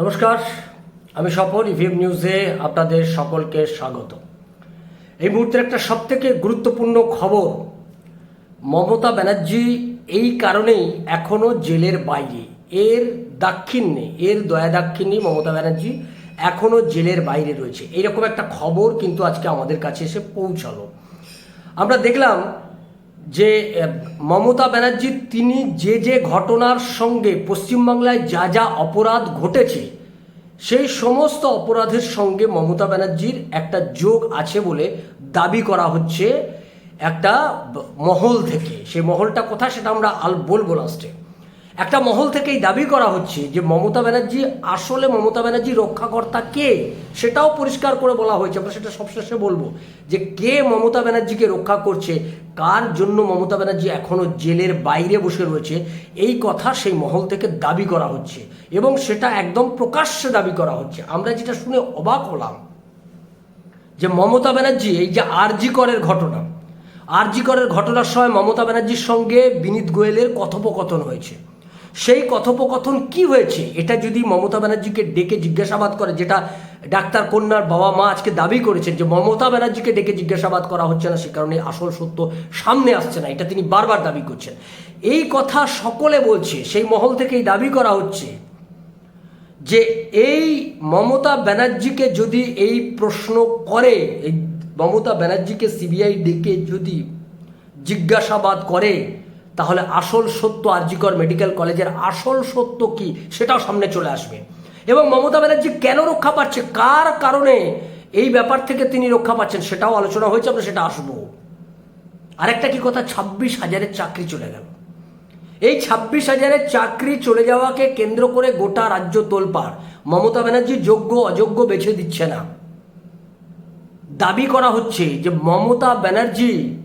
নমস্কার, আমি সফল ইভিএম নিউজে আপনাদের সকলকে স্বাগত। এই মুহূর্তের একটা সবথেকে গুরুত্বপূর্ণ খবর, মমতা ব্যানার্জি এই কারণেই এখনও জেলের বাইরে। এর দাক্ষিণ্যে, এর দয়া দাক্ষিণ্যে মমতা ব্যানার্জি এখনও জেলের বাইরে রয়েছে। এইরকম একটা খবর কিন্তু আজকে আমাদের কাছে এসে পৌঁছালো। আমরা দেখলাম যে মমতা ব্যানার্জি তিনি যে যে ঘটনার সঙ্গে পশ্চিমবাংলায় যা যা অপরাধ ঘটেছে, সেই সমস্ত অপরাধের সঙ্গে মমতা ব্যানার্জির একটা যোগ আছে বলে দাবি করা হচ্ছে একটা মহল থেকে। সেই মহলটা কোথায় সেটা আমরা আল, বলব লাস্টে একটা মহল থেকেই দাবি করা হচ্ছে যে মমতা ব্যানার্জি আসলে মমতা ব্যানার্জি রক্ষাকর্তা কে সেটাও পরিষ্কার করে বলা হয়েছে। আমরা সেটা সবশেষে বলব যে কে মমতা ব্যানার্জিকে রক্ষা করছে, কার জন্য মমতা ব্যানার্জি এখনও জেলের বাইরে বসে রয়েছে, এই কথা সেই মহল থেকে দাবি করা হচ্ছে এবং সেটা একদম প্রকাশ্যে দাবি করা হচ্ছে। আমরা যেটা শুনে অবাক হলাম যে মমতা ব্যানার্জি এই যে আরজি করের ঘটনা, আরজি করের ঘটনার সময় মমতা ব্যানার্জির সঙ্গে বিনীত গোয়েলের কথোপকথন হয়েছে। সেই কথোপকথন কি হয়েছে? এটা যদি মমতা ব্যানার্জিকে ডেকে জিজ্ঞাসাবাদ করে, যেটা ডাক্তার কন্যার বাবা মা আজকে দাবি করেছেন যে মমতা ব্যানার্জিকে ডেকে জিজ্ঞাসাবাদ করা হচ্ছে না, সে কারণে আসল সত্য সামনে আসছে না, এটা তিনি বারবার দাবি করছেন। এই কথা সকলে বলছে, সেই মহল থেকেই দাবি করা হচ্ছে যে এই মমতা ব্যানার্জিকে যদি এই প্রশ্ন করে, এই মমতা ব্যানার্জিকে সিবিআই ডেকে যদি জিজ্ঞাসাবাদ করে তাহলে আসল সত্য আরজিকর মেডিকেল কলেজের আসল সত্য কি সেটাও সামনে চলে আসবে। এবং মমতা ব্যানার্জি কেন রক্ষা পাচ্ছে? কার কারণে এই ব্যাপার থেকে তিনি রক্ষা পাচ্ছেন সেটাও আলোচনা হয়েছে, আমরা সেটা আসব। আরেকটা কি কথা? ছাব্বিশ হাজারের চাকরি চলে গেল। এই ছাব্বিশ হাজারের চাকরি চলে যাওয়াকে কেন্দ্র করে গোটা রাজ্য তোলপাড়। মমতা ব্যানার্জি যোগ্য, অযোগ্য বেছে দিচ্ছে না। দাবি করা হচ্ছে যে মমতা ব্যানার্জি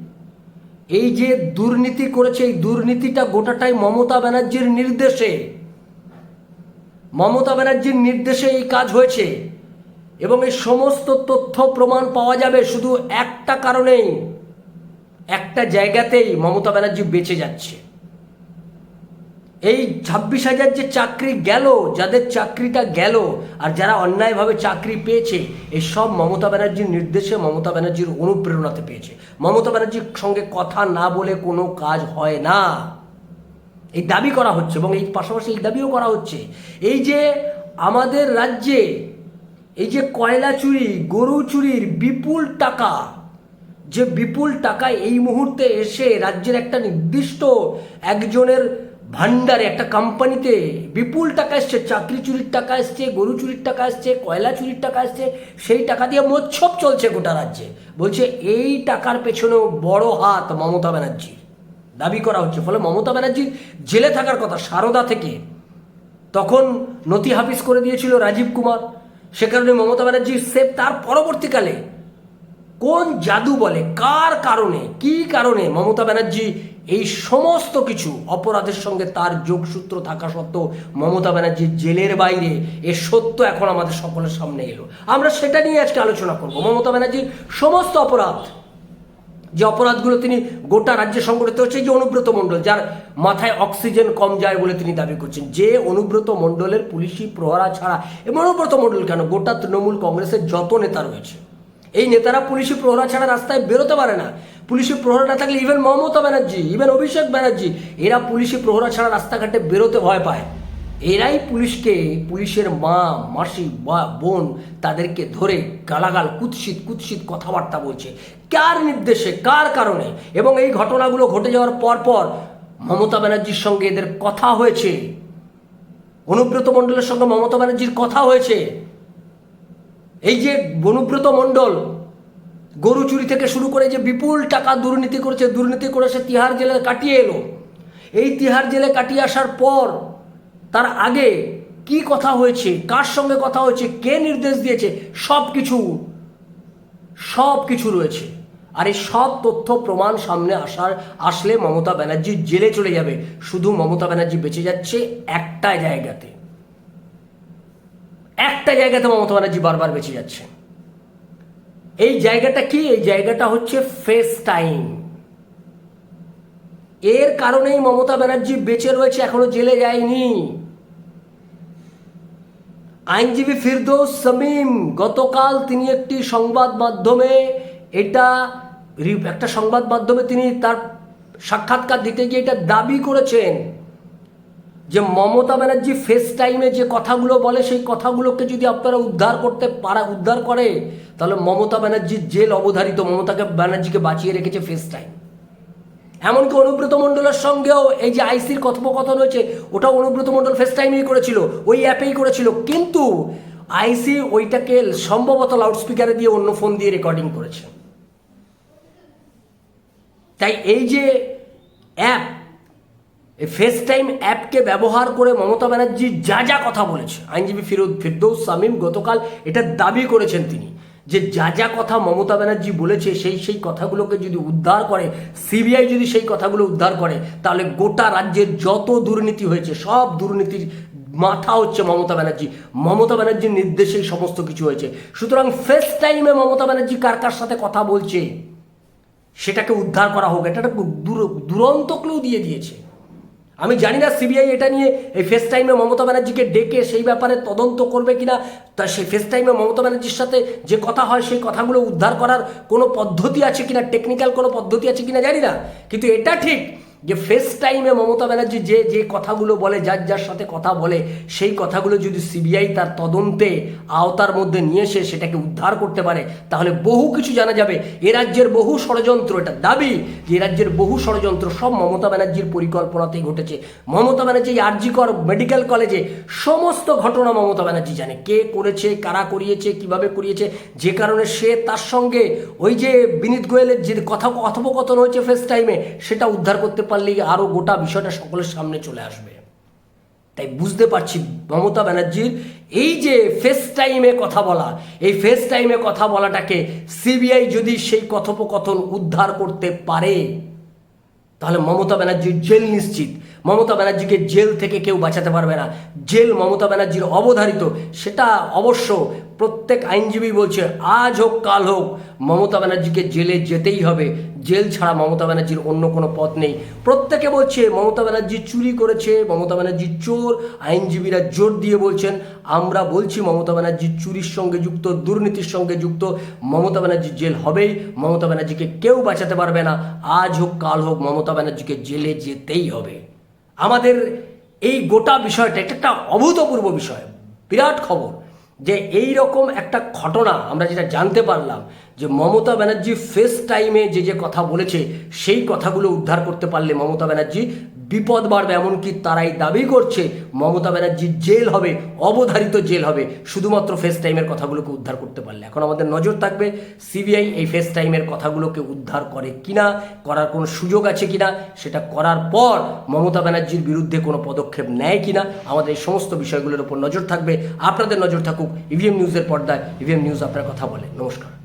এই যে দুর্নীতি করেছে, এই দুর্নীতিটা গোটাটাই মমতা ব্যানার্জির নির্দেশে। মমতা ব্যানার্জির নির্দেশে এই কাজ হয়েছে। এবং এই সমস্ত তথ্য প্রমাণ পাওয়া যাবে শুধু একটা কারণেই। একটা জায়গাতেই মমতা ব্যানার্জি বেঁচে যাচ্ছে। এই ছাব্বিশ হাজার যে চাকরি গেল, যাদের চাকরিটা গেল, আর যারা অন্যায়ভাবে চাকরি পেয়েছে, এই সব মমতা ব্যানার্জির নির্দেশে মমতা ব্যানার্জির অনুপ্রেরণাতে পেয়েছে। মমতা ব্যানার্জির সঙ্গে কথা না বলে কোনো কাজ হয় না। এই দাবি করা হচ্ছে এবং এই পাশাপাশি এই দাবিও করা হচ্ছে। এই যে আমাদের রাজ্যে এই যে কয়লা চুরি, গরু চুরির বিপুল টাকা, যে বিপুল টাকা এই মুহূর্তে এসে রাজ্যের একটা নির্দিষ্ট একজনের ভান্ডারে একটা কোম্পানিতে বিপুল টাকা এসছে, চাকরি চুরির টাকা এসছে, গরু চুরির টাকা এসছে, কয়লা চুরির টাকা এসছে, সেই টাকা দিয়ে মোচ্ছব চলছে গোটা রাজ্যে। বলছে, এই টাকার পেছনেও বড় হাত মমতা ব্যানার্জির। দাবি করা হচ্ছে। ফলে মমতা ব্যানার্জির জেলে থাকার কথা সারদা থেকে তখন নথি হাফিজ করে দিয়েছিল রাজীব কুমার। সে কারণে মমতা ব্যানার্জির সেফ তার পরবর্তীকালে কোন জাদু বলে? কার কারণে? কি কারণে? মমতা ব্যানার্জি এই সমস্ত কিছু অপরাধের সঙ্গে তার যোগসূত্র থাকা সত্ত্বেও মমতা ব্যানার্জি জেলের বাইরে এ সত্য এখন আমাদের সকলের সামনে এলো। আমরা সেটা নিয়ে আজকে আলোচনা করব। মমতা ব্যানার্জির সমস্ত অপরাধ, যে অপরাধগুলো তিনি গোটা রাজ্যে সংগঠিত হচ্ছে যে অনুব্রত মণ্ডল, যার মাথায় অক্সিজেন কম যায় বলে তিনি দাবি করছেন, যে অনুব্রত মণ্ডলের পুলিশি প্রহরা ছাড়া, এবং অনুব্রত মণ্ডল কেন? গোটা তৃণমূল কংগ্রেসের যত নেতা রয়েছে এই নেতারা পুলিশি প্রহরা ছাড়া রাস্তায় বেরোতে পারে না। পুলিশি প্রহরা না থাকলে ইভেন মমতা ব্যানার্জি ইভেন অভিষেক ব্যানার্জি, এরা পুলিশি প্রহরা ছাড়া রাস্তাঘাটে বেরোতে ভয় পায়। এরাই পুলিশকে, পুলিশের মা, মাসি বা বোন তাদেরকে ধরে গালাগাল, কুৎসিত কুৎসিত কথাবার্তা বলছে। কার নির্দেশে, কার কারণে? এবং এই ঘটনাগুলো ঘটে যাওয়ার পর পর মমতা ব্যানার্জির সঙ্গে এদের কথা হয়েছে। অনুব্রত মণ্ডলের সঙ্গে মমতা ব্যানার্জির কথা হয়েছে। এই যে অনুব্রত মণ্ডল গরু চুরি থেকে শুরু করে যে বিপুল টাকা দুর্নীতি করেছে, দুর্নীতি করে সে তিহার জেলে কাটিয়ে এলো। এই তিহার জেলে কাটিয়ে আসার পর তার আগে কি কথা হয়েছে, কার সঙ্গে কথা হয়েছে, কে নির্দেশ দিয়েছে, সব কিছু সব কিছু রয়েছে। আর এই সব তথ্য প্রমাণ সামনে আসার, আসলে মমতা ব্যানার্জি জেলে চলে যাবে। শুধু মমতা ব্যানার্জি বেঁচে যাচ্ছে একটা জায়গাতে। একটা জায়গাতে মমতা ব্যানার্জি বারবার বেঁচে যাচ্ছে। এই জায়গাটা কি? এই জায়গাটা হচ্ছে ফেস টাইম এর কারণেই মমতা ব্যানার্জি বেঁচে রয়েছে, এখনও জেলে যায়নি। আইনজীবী ফিরদৌস সামিম, গতকাল তিনি একটি সংবাদ মাধ্যমে এটা একটা সংবাদ মাধ্যমে তিনি তার সাক্ষাৎকার দিতে গিয়ে এটা দাবি করেছেন। যে মমতা ব্যানার্জি ফেস টাইমে যে কথাগুলো বলে, সেই কথাগুলোকে যদি আপনারা উদ্ধার করতে পারা, উদ্ধার করে, তাহলে মমতা ব্যানার্জির জেল অবধারিত মমতাকে ব্যানার্জিকে বাঁচিয়ে রেখেছে ফেস টাইম এমনকি অনুব্রত মণ্ডলের সঙ্গেও এই যে আইসির কথোপকথন হয়েছে ওটা অনুব্রত মণ্ডল ফেস টাইমেই করেছিল, ওই অ্যাপেই করেছিল। কিন্তু আইসি ওইটাকে সম্ভবত লাউডস্পিকারে দিয়ে অন্য ফোন দিয়ে রেকর্ডিং করেছে। তাই এই যে অ্যাপ এই ফেস টাইম অ্যাপকে ব্যবহার করে মমতা ব্যানার্জি যা যা কথা বলেছে, আইনজীবী ফিরোজ ফিরদৌস সামিম গতকাল এটা দাবি করেছেন তিনি যে যা যা কথা মমতা ব্যানার্জি বলেছে, সেই সেই কথাগুলোকে যদি উদ্ধার করে, সিবিআই যদি সেই কথাগুলো উদ্ধার করে, তাহলে গোটা রাজ্যের যত দুর্নীতি হয়েছে, সব দুর্নীতির মাথা হচ্ছে মমতা ব্যানার্জি। মমতা ব্যানার্জির নির্দেশেই সমস্ত কিছু হয়েছে। সুতরাং ফেস টাইমে মমতা ব্যানার্জি কার কার সাথে কথা বলছে, সেটাকে উদ্ধার করা হোক, এটা একটা দূর- দুরন্ত ক্লু দিয়ে দিয়েছে। আমি জানি না সিবিআই এটা নিয়ে এই ফেস টাইমে মমতা ব্যানার্জিকে ডেকে সেই ব্যাপারে তদন্ত করবে কিনা, তা সেই ফেস টাইমে মমতা ব্যানার্জির সাথে যে কথা হয় সেই কথাগুলো উদ্ধার করার কোনো পদ্ধতি আছে কিনা টেকনিক্যাল কোনো পদ্ধতি আছে কিনা জানি না। কিন্তু এটা ঠিক যে ফেস টাইমে মমতা ব্যানার্জি যে যে কথাগুলো বলে, যার যার সাথে কথা বলে, সেই কথাগুলো যদি সিবিআই তার তদন্তে আওতার মধ্যে নিয়ে এসে সেটাকে উদ্ধার করতে পারে, তাহলে বহু কিছু জানা যাবে। এ রাজ্যের বহু ষড়যন্ত্র, এটা দাবি যে রাজ্যের বহু ষড়যন্ত্র সব মমতা ব্যানার্জির পরিকল্পনাতেই ঘটেছে। মমতা ব্যানার্জি আরজিকর মেডিকেল কলেজে সমস্ত ঘটনা মমতা ব্যানার্জি জানে। কে করেছে, কারা করিয়েছে, কীভাবে করিয়েছে, যে কারণে সে তার সঙ্গে ওই যে বিনীত গোয়েলের যে কথা কথোপকথন হয়েছে ফেস টাইমে সেটা উদ্ধার করতে পারলেই আরও গোটা বিষয়টা সকলের সামনে চলে আসবে। তাই বুঝতে পারছি মমতা ব্যানার্জির এই যে ফেস টাইমে কথা বলা, এই ফেস টাইমে কথা বলাটাকে সিবিআই যদি সেই কথোপকথন উদ্ধার করতে পারে, তাহলে মমতা ব্যানার্জির জেল নিশ্চিত। মমতা ব্যানার্জিকে জেল থেকে কেউ বাঁচাতে পারবে না। জেল মমতা ব্যানার্জির অবধারিত, সেটা অবশ্য প্রত্যেক আইনজীবী বলছে, আজ হোক, কাল হোক, মমতা ব্যানার্জিকে জেলে যেতেই হবে। জেল ছাড়া মমতা ব্যানার্জির অন্য কোনো পথ নেই। প্রত্যেকে বলছে, মমতা ব্যানার্জি চুরি করেছে, মমতা ব্যানার্জি চোর, আইনজীবীরা জোর দিয়ে বলছেন, আমরা বলছি মমতা ব্যানার্জি চুরির সঙ্গে যুক্ত, দুর্নীতির সঙ্গে যুক্ত, মমতা ব্যানার্জি জেল হবেই, মমতা ব্যানার্জিকে কেউ বাঁচাতে পারবে না, আজ হোক, কাল হোক, মমতা ব্যানার্জিকে জেলে যেতেই হবে। আমাদের এই গোটা বিষয়টা, এটা একটা অভূতপূর্ব বিষয়, বিরাট খবর যে এই রকম একটা ঘটনা আমরা যেটা জানতে পারলাম যে মমতা ব্যানার্জি ফেস টাইমে যে যে কথা বলেছে, সেই কথাগুলো উদ্ধার করতে পারলে মমতা ব্যানার্জি বিপদ বাড়বে। এমনকি তারাই দাবি করছে, মমতা ব্যানার্জির জেল হবে, অবধারিত জেল হবে। শুধুমাত্র ফেস টাইমের কথাগুলোকে উদ্ধার করতে পারলে। এখন আমাদের নজর থাকবে সিবিআই এই ফেস টাইমের কথাগুলোকে উদ্ধার করে কিনা, করার কোনো সুযোগ আছে কিনা, সেটা করার পর মমতা ব্যানার্জির বিরুদ্ধে কোনো পদক্ষেপ নেয় কিনা, আমাদের এই সমস্ত বিষয়গুলোর উপর নজর থাকবে। আপনাদের নজর থাকুক ইভিএম নিউজের পর্দায়। ইভিএম নিউজ আপনার কথা বলে। নমস্কার।